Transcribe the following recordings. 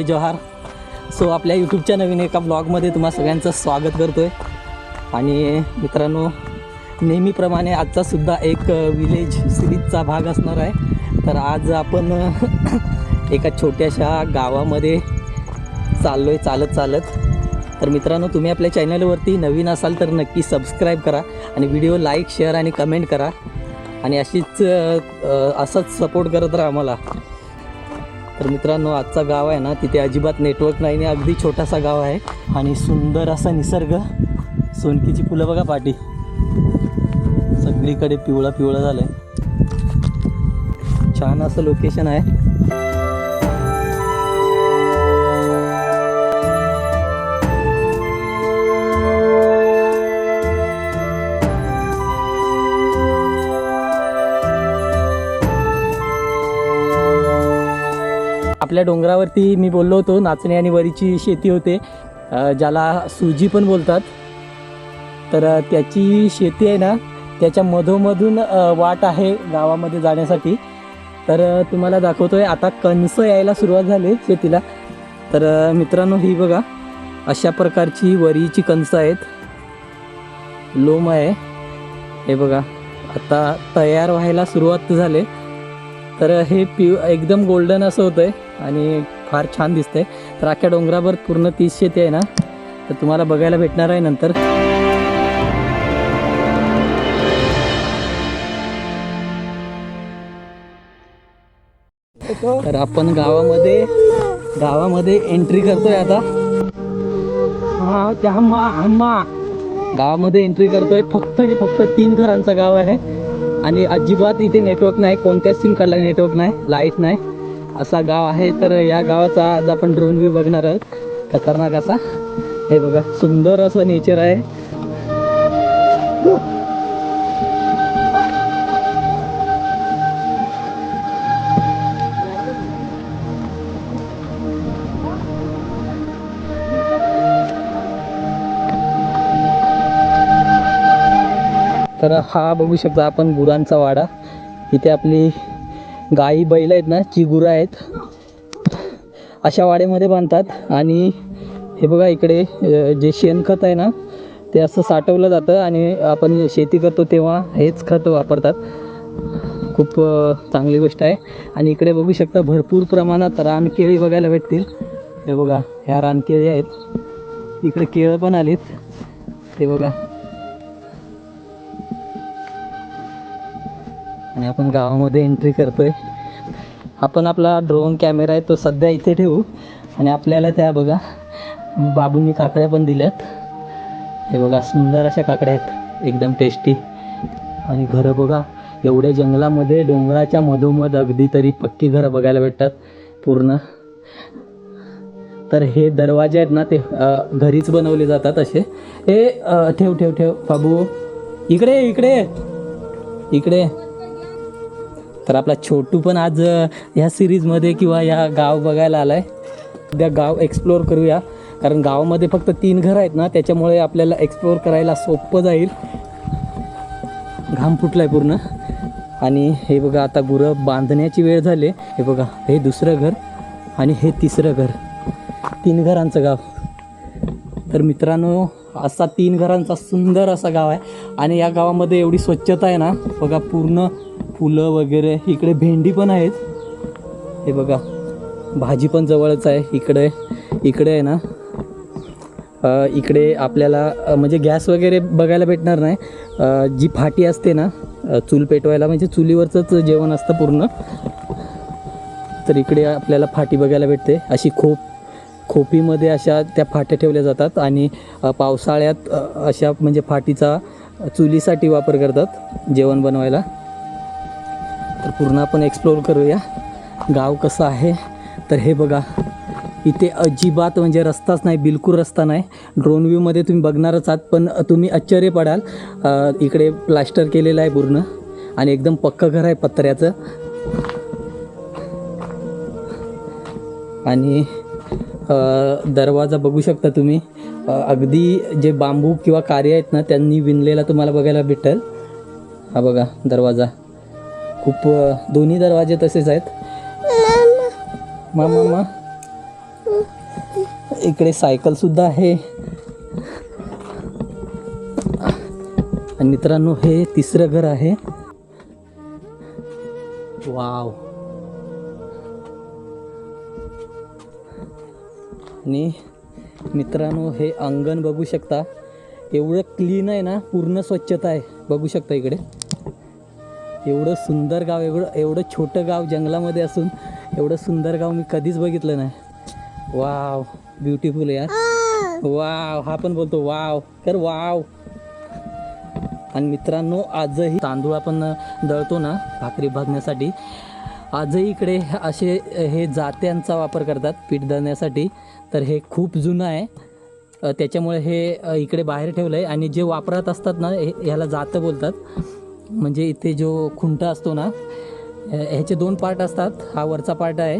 जय जोहार. सो आपल्या यूट्यूबच्या नवीन एका ब्लॉगमध्ये तुम्हा सगळ्यांचं स्वागत करतो आहे आणि मित्रांनो नेहमीप्रमाणे आजचासुद्धा एक विलेज सिरीजचा भाग असणार आहे. तर आज आपण एका छोट्याशा गावामध्ये चाललो आहे चालत चालत. तर मित्रांनो तुम्ही आपल्या चॅनलवरती नवीन असाल तर नक्की सबस्क्राईब करा आणि व्हिडिओ लाईक शेअर आणि कमेंट करा. आणि अशीच असंच सपोर्ट करत राहा आम्हाला. तर मित्रांनो आजचा गाव आहे ना तिथे अजिबात नेटवर्क नाही आणि अगदी छोटासा गाव आहे. आणि सुंदर असा निसर्ग. सोनकीची फुलं बघा पाठी सगळीकडे पिवळा पिवळं झालं आहे छान असं लोकेशन आहे. आपल्या डोंगरावरती मी बोललो होतो नाचणी आणि वरीची शेती होते. ज्याला सुजी पण बोलतात. तर त्याची शेती आहे ना त्याच्या मधोमधून वाट आहे गावामध्ये जाण्यासाठी. तर तुम्हाला तुम्हाला दाखवतोय आता कणस यायला सुरुवात झाली शेतीला. तर मित्रांनो ही बघा अशा प्रकारची वरीची कणसं आहेत. लोम आहे. हे बघा आता तयार व्हायला सुरुवात झाले. तर हे पिव एकदम गोल्डन असं होतं आहे आणि फार छान दिसतंय. तर अख्ख्या डोंगरावर पूर्ण तीस शेती आहे ना? तर तुम्हाला बघायला भेटणार आहे नंतर. तर आपण गावामध्ये गावामध्ये एंट्री करतोय आता. हा गावामध्ये एंट्री करतोय. फक्त हे फक्त तीन घरांचं गाव आहे. आणि अजिबात इथे नेटवर्क नाही कोणत्याच सिम कार्डला नेटवर्क नाही लाइट नाही. असा गाव आहे तर या गावाचा आज आपण ड्रोन व्ह्यू बघणार आहोत. खतरनाक असा. हे बघा सुंदर असं नेचर आहे. हा बघू शकता आपण गुरांचा वाडा. इथे आपली गाई बैल आहेत ना जी गुरं आहेत. अशा वाड्यामध्ये बांधतात आणि हे बघा इकडे जे शेणखत आहे ना ते असं साठवलं जातं आणि आपण शेती करतो तेव्हा हेच खत वापरतात. खूप चांगली गोष्ट आहे. आणि इकडे बघू शकता भरपूर प्रमाणात रानकेळी बघायला भेटतील. हे बघा ह्या रानकेळी आहेत. इकडे केळं पण आलीत. ते बघा. आणि आपण गावामध्ये एंट्री करतो आहे आपण आपला ड्रोन कॅमेरा आहे तो सध्या इथे ठेवू. आणि आपल्याला त्या बघा बाबूंनी काकड्या पण दिल्यात. हे बघा सुंदर अशा काकड्या आहेत. एकदम टेस्टी आणि घरं बघा एवढ्या जंगलामध्ये डोंगराच्या मधोमध अगदी तरी पक्की घरं बघायला भेटतात पूर्ण. तर हे दरवाजे आहेत ना ते घरीच बनवले जातात असे. हे ठेव ठेव ठेव बाबू. इकडे इकडे इकडे तर आपला छोटू पण आज ह्या सिरीजमध्ये किंवा या गाव बघायला आलाय. उद्या गाव एक्सप्लोअर करूया. कारण गावामध्ये फक्त तीन घरं आहेत ना त्याच्यामुळे आपल्याला एक्सप्लोअर करायला सोपं जाईल. घाम फुटलाय पूर्ण. आणि हे बघा आता गुरं बांधण्याची वेळ झाली. हे बघा हे दुसरं घर आणि हे तिसरं घर. तीन घरांचं गाव. तर मित्रांनो असा तीन घरांचा सुंदर असा गाव आहे. आणि या गावामध्ये एवढी स्वच्छता आहे ना बघा पूर्ण फुलं वगैरे इकडे भेंडी पण आहेत. हे बघा भाजी पण जवळच आहे. इकडे इकडे आहे ना. इकडे आपल्याला म्हणजे गॅस वगैरे बघायला भेटणार नाही. जी फाटी असते ना चूल पेटवायला म्हणजे चुलीवरचंच जेवण असतं पूर्ण. तर इकडे आपल्याला फाटी बघायला भेटते. अशी खोप खोपीमध्ये अशा त्या फाट्या ठेवल्या जातात आणि पावसाळ्यात अशा म्हणजे फाटीचा चुलीसाठी वापर करतात जेवण बनवायला. तर पूर्ण आपण एक्सप्लोअर करूया. गाव कसं आहे? तर हे बघा इथे अजिबात म्हणजे रस्ताच नाही बिलकुल रस्ता नाही. ड्रोन व्ह्यूमध्ये तुम्ही बघणारच आहात पण तुम्ही आश्चर्य पडाल. इकडे प्लास्टर केलेलं आहे पूर्ण. आणि एकदम पक्कं घर आहे पत्र्याचं. आणि दरवाजा बघू शकता तुम्ही. अगदी जे बांबू किंवा कार्य आहेत ना त्यांनी विणलेला तुम्हाला बघायला भेटेल. हा बघा दरवाजा. खूप दोन्ही दरवाजे तसेच आहेत. मा मा मा इकडे सायकल सुद्धा आहे. आणि मित्रांनो हे तिसरं घर आहे. वाव. आणि मित्रांनो हे अंगण बघू शकता. एवढं क्लीन आहे ना पूर्ण स्वच्छता आहे. बघू शकता इकडे. एवढं सुंदर गाव एवढं एवढं छोटं गाव जंगलामध्ये असून एवढं सुंदर गाव मी कधीच बघितलं नाही. वाव ब्युटिफुल यार. वाव हा पण बोलतो वाव कर वाव. आणि मित्रांनो आजही तांदूळ आपण दळतो ना भाकरी भाजण्यासाठी. आजही इकडे असे हे जात्यांचा वापर करतात पीठ दळण्यासाठी. तर हे खूप जुनं आहे. त्याच्यामुळे हे इकडे बाहेर ठेवलं आहे आणि जे वापरत असतात ना हे ह्याला जातं बोलतात. म्हणजे इथे जो खुंटा असतो ना ह्याचे दोन पार्ट असतात. हा वरचा पार्ट आहे.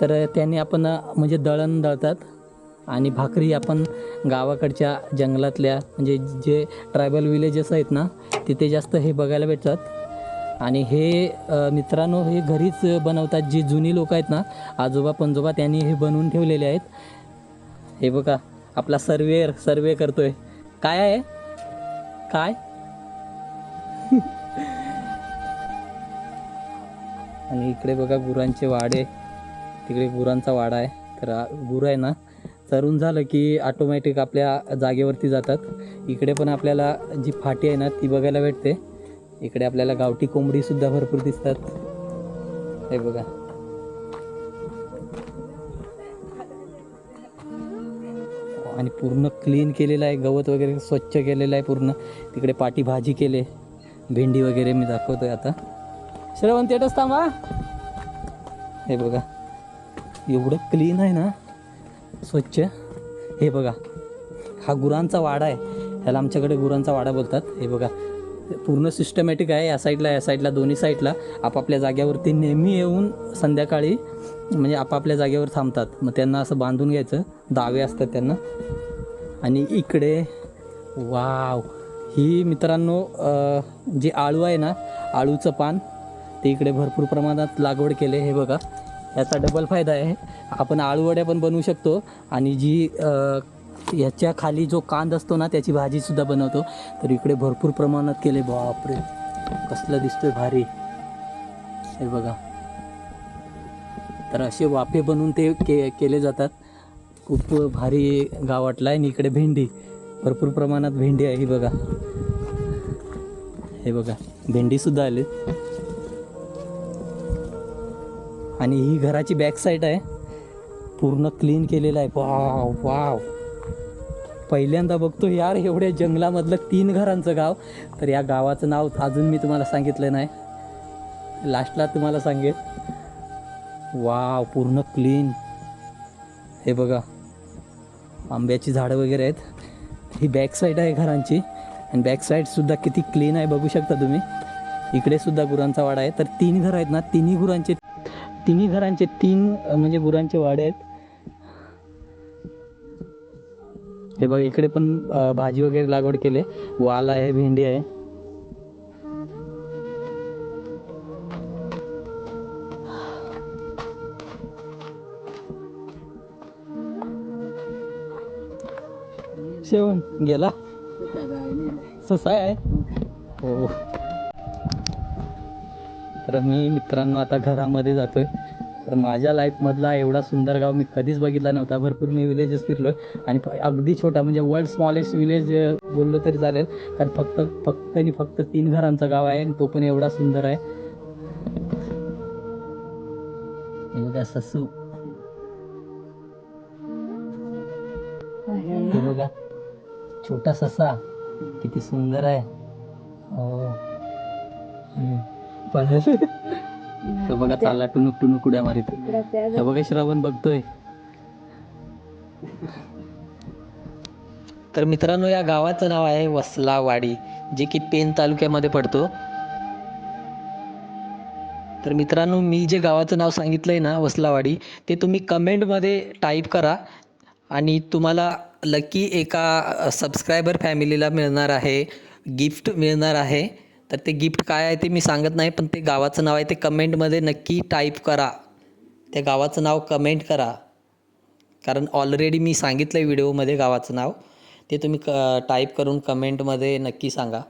तर त्याने आपण म्हणजे दळण दळतात. आणि भाकरी आपण गावाकडच्या जंगलातल्या म्हणजे जे ट्रायबल विलेजेस आहेत ना तिथे जास्त हे बघायला भेटतात. आणि हे मित्रांनो हे घरीच बनवतात. जी जुनी लोक आहेत ना आजोबा पंजोबा त्यांनी हे बनवून ठेवलेले आहेत. हे बघा आपला सर्वेअर सर्वे करतोय. काय आहे? काय? आणि इकडे बघा गुरांचे वाडे. तिकडे गुरांचा वाडा आहे. तर आ- गुरं आहे ना चरून झालं की ऑटोमॅटिक आपल्या जागेवरती जातात. इकडे पण आपल्याला जी फाटी आहे ना ती बघायला भेटते. इकडे आपल्याला गावठी कोंबडीसुद्धा भरपूर दिसतात. हे बघा. आणि पूर्ण क्लीन केलेलं आहे. गवत वगैरे स्वच्छ केलेलं आहे पूर्ण. तिकडे पाटी भाजी केले. भेंडी वगैरे मी दाखवतोय आता. श्रवण तेटच थांबा. हे बघा. एवढं क्लीन आहे ना स्वच्छ. हे बघा. हा गुरांचा वाडा आहे. ह्याला आमच्याकडे गुरांचा वाडा बोलतात. हे बघा. पूर्ण सिस्टमॅटिक आहे. या साईडला या साईडला दोन्ही साईडला आपापल्या जाग्यावरती नेहमी येऊन संध्याकाळी म्हणजे आपापल्या जागेवर थांबतात. मग त्यांना असं बांधून घ्यायचं. दावे असतात त्यांना. आणि इकडे वाव. ही मित्रांनो जे जी आळू आहे ना आळूचं पान ते इकडे भरपूर प्रमाणात लागवड केले हे बघा याचा डबल फायदा आहे. आपण आळूवड्या पण बनवू शकतो आणि जी अ, याच्या खाली जो कांद असतो ना त्याची भाजीसुद्धा बनवतो. तर इकडे भरपूर प्रमाणात केले. बापरे कसलं दिसतोय भारी. हे बघा. तर असे वाफे बनवून ते के केले जातात. खूप भारी गाव आहे आणि इकडे भेंडी. भरपूर प्रमाणात भेंडी आहे ही बघा. हे बघा भेंडीसुद्धा आली. आणि ही घराची बॅक साईड आहे. पूर्ण क्लीन केलेलं आहे. वाव वाव पहिल्यांदा बघतो यार एवढ्या जंगलामधलं तीन घरांचं गाव. तर या गावाचं नाव अजून मी तुम्हाला सांगितलं नाही. लास्टला तुम्हाला सांगेल वाव पूर्ण क्लीन हे बघा आंब्याची झाडं वगैरे आहेत. ही बॅक साईड आहे घरांची. आणि बॅक साईडसुद्धा किती क्लीन आहे बघू शकता तुम्ही. इकडे सुद्धा गुरांचा वाडा आहे. तर तीन घर आहेत ना तिन्ही गुरांचे तिन्ही घरांचे तीन म्हणजे गुरांचे वाडे आहेत. हे बघ इकडे पण भाजी वगैरे लागवड केले वाल आहे भेंडी आहे. शेवण गेला. ससा आहे. हो. तर मी मित्रांनो आता घरामध्ये जातोय. तर माझ्या लाईफमधला एवढा सुंदर गाव मी कधीच बघितला नव्हता. भरपूर मी विलेजेस फिरलोय. आणि अगदी छोटा म्हणजे वर्ल्ड स्मॉलेस्ट विलेज बोललो तरी चालेल. कारण फक्त फक्त आणि फक्त तीन घरांचा गाव आहे आणि तो पण एवढा सुंदर आहे. बघा ससू. हे बघा. छोटा ससा. किती सुंदर आहे. हो. हम्म. पण तो बघा चालला टुनुक टुनुक उड्या मारित. हे बघा श्रावण बघतोय. तर मित्रांनो या गावाचं नाव आहे वसलावाडी जे की पेन तालुक्यामध्ये पडतो. तर मित्रांनो मी जे गावाचं नाव सांगितलंय ना वसलावाडी ते तुम्ही कमेंटमध्ये टाईप करा. आणि तुम्हाला लकी एका सबस्क्रायबर फॅमिलीला मिळणार आहे गिफ्ट मिळणार आहे. तर ते गिफ्ट काय आहे ते मी सांगत नाही पण ते गावाचं नाव आहे ते कमेंटमध्ये नक्की टाईप करा. त्या गावाचं नाव कमेंट करा. कारण ऑलरेडी मी सांगितलं आहे व्हिडिओमध्ये गावाचं नाव. ते तुम्ही क टाईप करून कमेंटमध्ये नक्की सांगा.